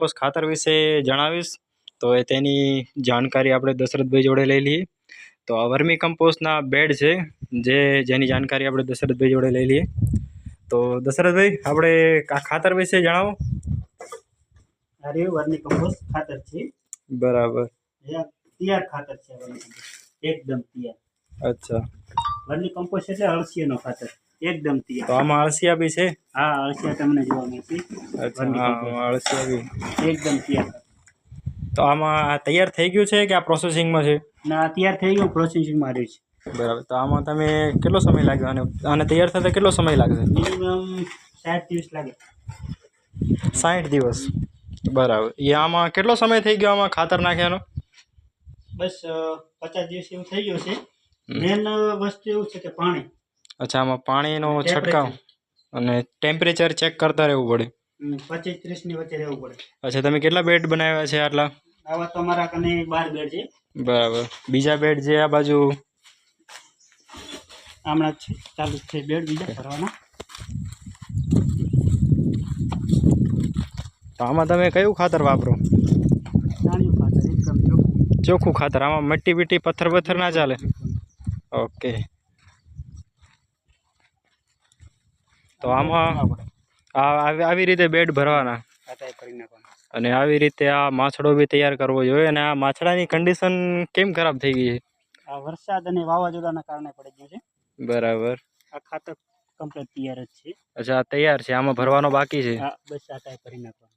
Compost ખાતર વિશે જણાવીશ. તો એ તેની જાણકારી આપણે દશરથભાઈ જોડે લઈ લઈએ. તો આ વર્મી કમ્પોસ્ટના બેડ છે જે જેની જાણકારી આપણે દશરથભાઈ જોડે લઈ લઈએ. તો દશરથભાઈ આપણે આ ખાતર વિશે જણાવો. રહ્યું વર્મી કમ્પોસ્ટ ખાતર છે. બરાબર. તૈયાર ખાતર છે એકદમ તૈયાર. અચ્છા. વર્મી કમ્પોસ્ટ એટલે અળસીયાનો ખાતર. એકદમ તો આમાં અળસિયા બી છે? હા અળસિયા તમને જોવા મળશે. અળસિયા બી એકદમ તૈયાર. તો આમાં તૈયાર થઈ ગયું છે કે આ પ્રોસેસિંગમાં છે? ના તૈયાર થઈ ગયું પ્રોસેસિંગમાં રહ્યું છે. બરાબર તો આમાં તમે કેટલો સમય લાગ્યો? અને આને તૈયાર થતા કેટલો સમય લાગશે? મિનિમમ સાઠ દિવસ લાગે. સાઠ દિવસ. બરાબર. એ આમાં કેટલો સમય થઈ ગયો આમાં ખાતર નાખ્યાનો? બસ પચાસ દિવસ એવું થઈ ગયું છે. મેન વસ્તુ એવું છે કે પાણી. અચ્છા આમાં પાણીનો. છંટકાવ અને ટેમ્પરેચર ચેક કરતા રહેવું પડે. પચીસ ત્રીસની વચ્ચે રહેવું પડે. અચ્છા તમે કેટલા બેડ બનાવ્યા છે આટલા? આવા તમારા કને બાર બેડ છે. બરાબર. બીજા બેડ જે આ બાજુ? હમણાં ચાલુ છે બેડ બીજા ભરવાના. તો આમાં તમે કયું ખાતર વાપરો? ચોખ્ખું. ખાતર આમાં મટ્ટી બીટી પથ્થર પથ્થર ના ચાલે ઓકે. તો આમાં આ આવી રીતે બેડ ભરવાના. અને આવી રીતે આ માછડો બી તૈયાર કરવો જોઈએ અને આ માછડાની કન્ડિશન કેમ ખરાબ થઈ ગઈ છે? આ વરસાદ અને વાવાઝોડાના કારણે પડી ગયું છે. બરાબર. આ ખાતર કમ્પ્લીટ તૈયાર જ છે. અચ્છા આ તૈયાર છે આમાં ભરવાનો બાકી છે? બસ આ ટાઈપ કરી નાખવા